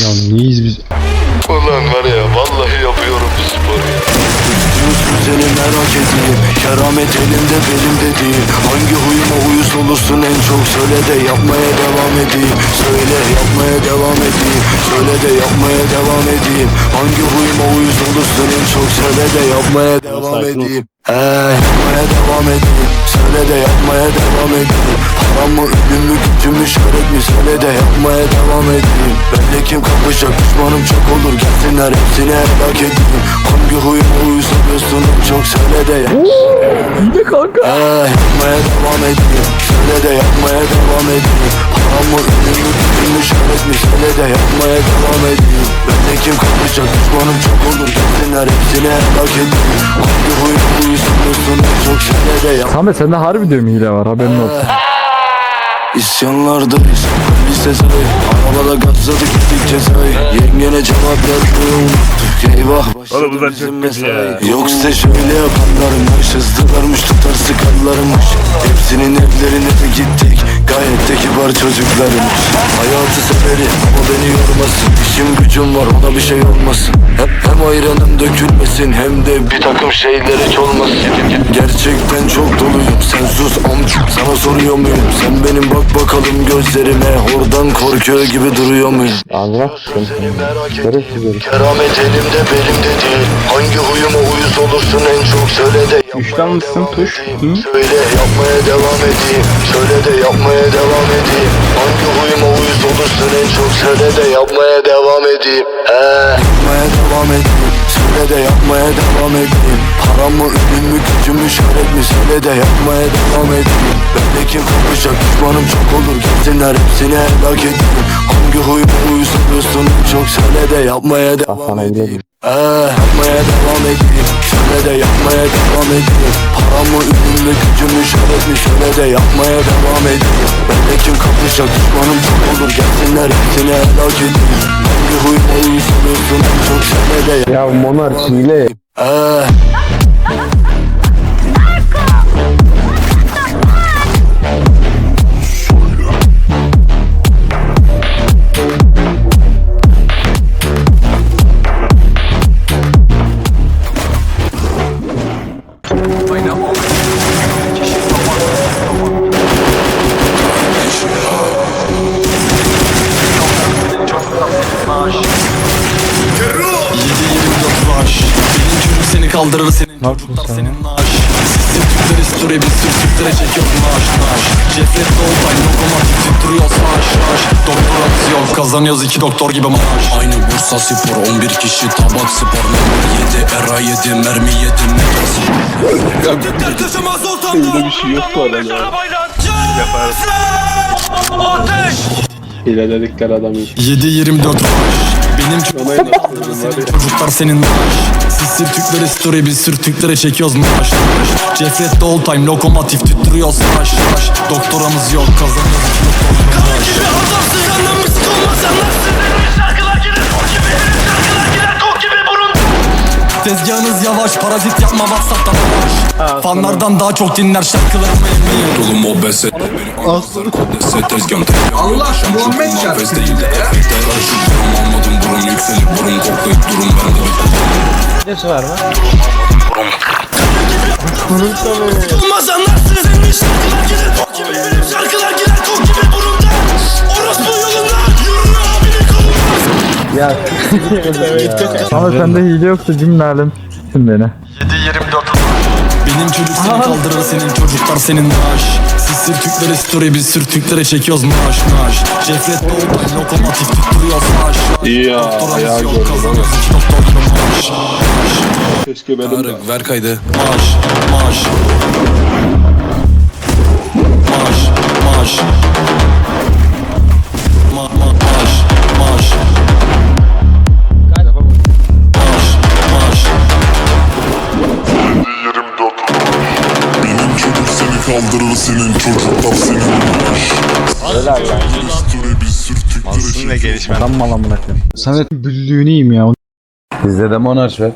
Ya neyiz biz? Ulan var ya vallahi yapıyorum bu sporu ya. Seni merak edeyim Keramet elimde belimde değil Hangi huyuma uyuz olursun en çok Söyle de yapmaya devam edeyim. Söyle yapmaya devam edeyim. Söyle de yapmaya devam edeyim. Hangi huyuma uyuz olursun en çok Söyle de yapmaya devam edeyim. Eee yapmaya devam edeyim. Söyle de yapmaya devam edeyim. Param mı ünlüm mü gücüm mü şöhret mi? Söyle de yapmaya devam edeyim. Benle kim kapışacak düşmanım çok olur. Gelsinler hepsini helak edeyim. Hangi oluyorsun en çok. Söyle de yap Yine kanka. Eee yapmaya devam edeyim. Söyle de yapmaya devam edeyim Gücüm mü şöhret mi Söyle de yapmaya devam edeyim. Benle kim kapışacak düşmanım çok olur. Gelsinler hepsini helak edeyim. Uyuz oluyorsun en çok Söyle de yap Samet sende harbi diyorum hile var haberin olsun. İsyanlardayız Lise sayı Arabada gazladık gittik cezayı Yengene cevap vermeyi unuttuk Eyvah. Oğlum bunlar çok ya. mesai. Yok size şöyle yapanlarmış Hızlılarmış tutar sıkarlarmış Hepsinin evlerine de gittik Gayet de kibar çocuklarmış Hayatı severim ama beni yormasın. İşim gücüm var ona bir şey olmasın. Hem, hem ayranım dökülmesin Hem de bir takım şeyler hiç olmasın. Gerçekten çok sana soruyor muyum Sen benim bak bakalım gözlerime Oradan korkuyor gibi duruyor muyum Ağzına sıkın. Seni merak Garip ettiğim bir Keramet elimde belimde değil Hangi huyuma uyuz olursun en çok Söyle de devam tuş? edeyim. Hı? Söyle yapmaya devam edeyim Söyle de yapmaya devam edeyim Hangi huyuma uyuz olursun en çok Söyle de yapmaya devam edeyim He. Yapmaya devam edeyim Söyle de yapmaya devam edeyim. Param mı ünlüm mü gücüm mü şöhret mi? Söyle de yapmaya devam edeyim. Benle kim kapışacak düşmanım çok olur. Gelsinler hepsini helak edeyim. Hangi uyuz oluyorsun en çok Söyle de yapmaya devam edeyim. Eee yapmaya devam edeyim. Şöyle de yapmaya devam edeyim. Param mı ünlüm mü gücüm mü şöhret mi? Şöyle de yapmaya devam edeyim Benle kim kapışacak düşmanım çok olur. Gelsinler hepsini helak edeyim Hangi huyuma uyuz oluyorsun en çok Söyle de yap Ya Monark hile. Eee kaldırır senin Ne yapıyorsun çocuklar sen senin naaş. Sizin Türkleri story biz Türk Türklere çekiyor naaş. Naaş Cefret Dolpay lokomotif tutturuyor savaş savaş Doktoramız yok kazanıyoruz iki doktor gibi maaş. Aynı Bursa Spor 11 kişi tabak spor. Numara 7 era 7 mermi 7 metresi Türkler kaçamaz ortamda Öyle bir şey yok bu arada. Ateş! Hile dedikleri adam iyi. 7-24 maaş Benim çocuklar senin çocuklar senin maaş Sisi Türkleri story biz Türk Türklere çekiyoruz maaş. Cefret all time lokomotif tutturuyor savaş savaş Doktoramız yok kazanıyoruz. İki doktor gibi maaş Tezgahınız yavaş parazit yapma Whatsapp'tan yavaş Fanlardan daha çok dinler şarkılarımı emin Oğlum o bese Aslı Tezgahım Allah Muhammed çarpsın yükselip burun koklayıp durum bende Olmaz anlarsın Senin şarkılar gider kok gibi Benim şarkılar gider kok gibi burunda Orospu yolunda Yürü abinin kolunda Samet sende hile yoksa cümle alem s**tin beni. Benim çocuk seni kaldırır senin çocuklar senin naaş Sisir Türklere story biz Türk Türklere çekiyoruz maaş maaş. Cefret Doğutay lokomotif tutturuyor İyi ya, ayağı gördüm Keşke benim de. Ver kaydı. Maaş Maaş seni kaldırır senin çocuklar senin Helal lan Adam mal amına koyayım. Samet büllüğünü yiyeyim ya. Bizde de monarş var.